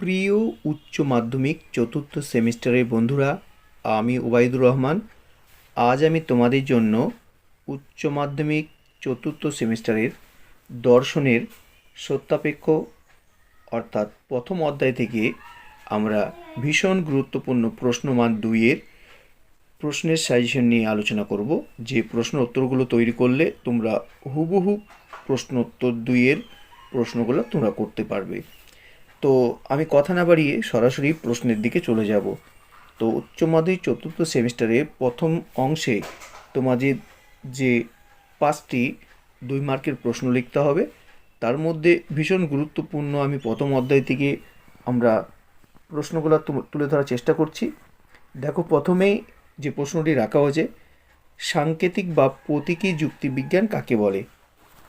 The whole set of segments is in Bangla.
প্রিয় উচ্চ মাধ্যমিক চতুর্থ সেমিস্টারের বন্ধুরা, আমি ওবায়দুর রহমান। আজ আমি তোমাদের জন্য উচ্চ মাধ্যমিক চতুর্থ সেমিস্টারের দর্শনের সত্যাপেক্ষ, অর্থাৎ প্রথম অধ্যায় থেকে আমরা ভীষণ গুরুত্বপূর্ণ প্রশ্নমান দুইয়ের প্রশ্নের সাজেশন নিয়ে আলোচনা করব। যে প্রশ্ন উত্তরগুলো তৈরি করলে তোমরা হুবহু প্রশ্ন উত্তর দুইয়ের প্রশ্নগুলো তোমরা করতে পারবে। তো আমি কথা না বাড়িয়ে সরাসরি প্রশ্নের দিকে চলে যাব। তো উচ্চ মাধ্যমিক চতুর্থ সেমিস্টারে প্রথম অংশে তোমাদের যে পাঁচটি দুই মার্কের প্রশ্ন লিখতে হবে, তার মধ্যে ভীষণ গুরুত্বপূর্ণ আমি প্রথম অধ্যায় থেকে আমরা প্রশ্নগুলো তুলে ধরার চেষ্টা করছি। দেখো, প্রথমেই যে প্রশ্নটি রাখা হয়েছে, সাংকেতিক বা প্রতীকী যুক্তিবিজ্ঞান কাকে বলে?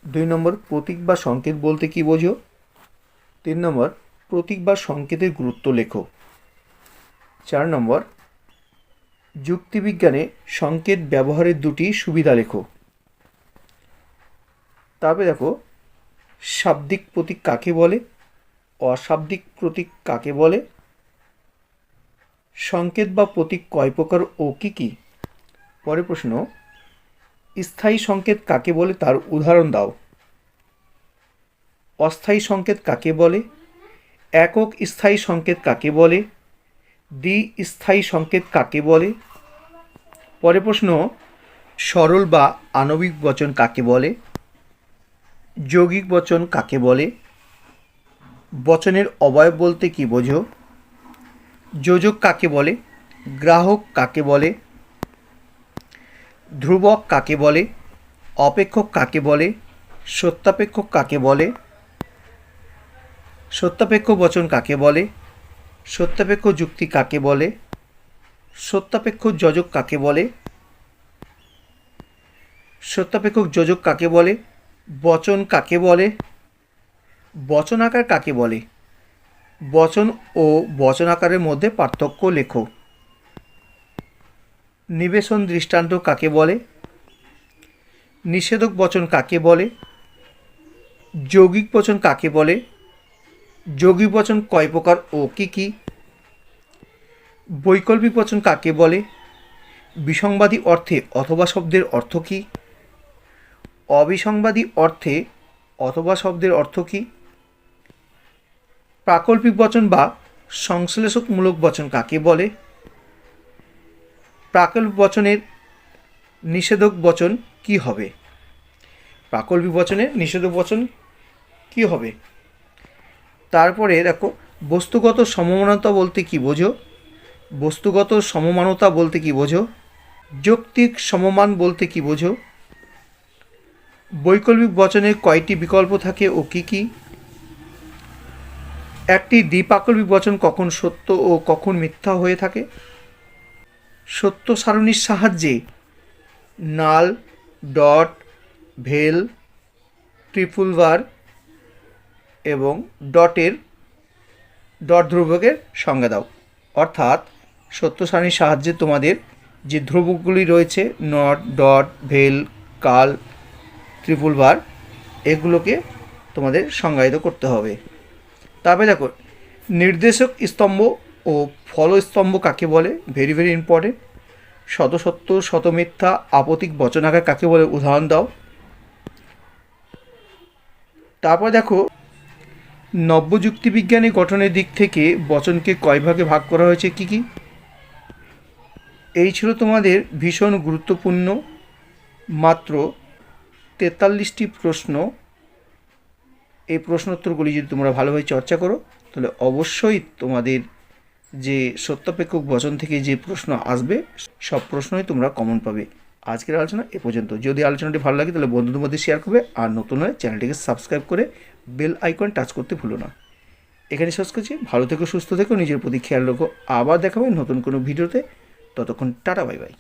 দুই নম্বর, প্রতীক বা সংকেত বলতে কি বোঝো? তিন নম্বর প্রতীক বা সংকেতের গুরুত্ব লেখো। চার নম্বর, যুক্তিবিজ্ঞানে সংকেত ব্যবহারের দুটি সুবিধা লেখো। তারপরে দেখো, শাব্দিক প্রতীক কাকে বলে, অশাব্দিক প্রতীক কাকে বলে, সংকেত বা প্রতীক কয় প্রকার ও কি কি? পরে প্রশ্ন, স্থায়ী সংকেত কাকে বলে তার উদাহরণ দাও। অস্থায়ী সংকেত কাকে বলে একক স্থায়ী সংকেত কাকে বলে? দ্বি স্থায়ী সংকেত কাকে বলে? পরে প্রশ্ন, সরল বা আণবিক বচন কাকে বলে? যৌগিক বচন কাকে বলে? বচনের অবয়ব বলতে কি বোঝো? যোজক কাকে বলে? গ্রাহক কাকে বলে? ধ্রুবক কাকে বলে? অপেক্ষক কাকে বলে? সত্যাপেক্ষক কাকে বলে? সত্যাপেক্ষ বচন কাকে বলে? সত্যাপেক্ষ যুক্তি কাকে বলে? সত্যাপেক্ষ যোজক কাকে বলে? সত্যাপেক্ষক যোজক কাকে বলে? বচন কাকে বলে? বচন আকার কাকে বলে? বচন ও বচন আকারের মধ্যে পার্থক্য লেখো। নিবেশন দৃষ্টান্ত কাকে বলে? নিষেধক বচন কাকে বলে? যৌগিক বচন কাকে বলে? যৌগিক বচন কয় প্রকার ও কি কি? বৈকল্পিক বচন কাকে বলে? বিসংবাদী অর্থে অথবা শব্দের অর্থ কী? অবিসংবাদী অর্থে অথবা শব্দের অর্থ কী? প্রাকল্পিক বচন বা সংশ্লেষকমূলক বচন কাকে বলে? প্রাকল্পিক বচনের নিষেধক বচন কি হবে? প্রাকল্পিক বচনের নিষেধক বচন কি হবে? তারপরে দেখো, বস্তুগত সমমানতা বলতে কি বোঝো? বস্তুগত সমমানতা বলতে কি বোঝো? যৌক্তিক সমমান বলতে কি বোঝো? বৈকল্পিক বচনের কয়টি বিকল্প থাকে ও কি কি? একটি দ্বিপাকল্পিক বচন কখন সত্য ও কখন মিথ্যা হয়ে থাকে? সত্য সারণীর সাহায্যে নাল, ডট, ভেল ট্রিপুল বার এবং ডটের ডট ধ্রুবকের সংজ্ঞা দাও। অর্থাৎ সত্য সারণীর সাহায্যে তোমাদের যে ধ্রুবকগুলি রয়েছে, নট ডট ভেল, কাল, ত্রিপুল বার, এগুলোকে তোমাদের সংজ্ঞায়িত করতে হবে। তারপরে দেখো, নির্দেশক স্তম্ভ ও ফলস্তম্ভ কাকে বলে? ভেরি ভেরি ইম্পর্টেন্ট শতসত্য শতমিথ্যা, আপতিক বচনাকার কাকে বলে? উদাহরণ দাও। তারপর দেখো নব্যযুক্তিবিজ্ঞানী গঠনের দিক থেকে বচনকে কয় ভাগে ভাগ করা হয়েছে, কি কি? এই ছিল তোমাদের ভীষণ গুরুত্বপূর্ণ মাত্র তেতাল্লিশটি প্রশ্ন। এই প্রশ্নোত্তরগুলি যদি তোমরা ভালোভাবে চর্চা করো, তাহলে অবশ্যই তোমাদের যে সত্যাপেক্ষক বচন থেকে যে প্রশ্ন আসবে, সব প্রশ্নই তোমরা কমন পাবে। আজকের আলোচনা এ পর্যন্ত। যদি আলোচনাটি ভালো লাগে, তাহলে বন্ধুদের মধ্যে শেয়ার করবে আর নতুন হলে চ্যানেলটিকে সাবস্ক্রাইব করে বেল আইকন টাচ করতে ভুলো না। এখানে শেষ করছি, ভালো থেকো, সুস্থ থেকো, নিজের প্রতি খেয়াল রেখো। আবার দেখাবে নতুন কোনো ভিডিওতে। ততক্ষণ টাটা, বাই বাই।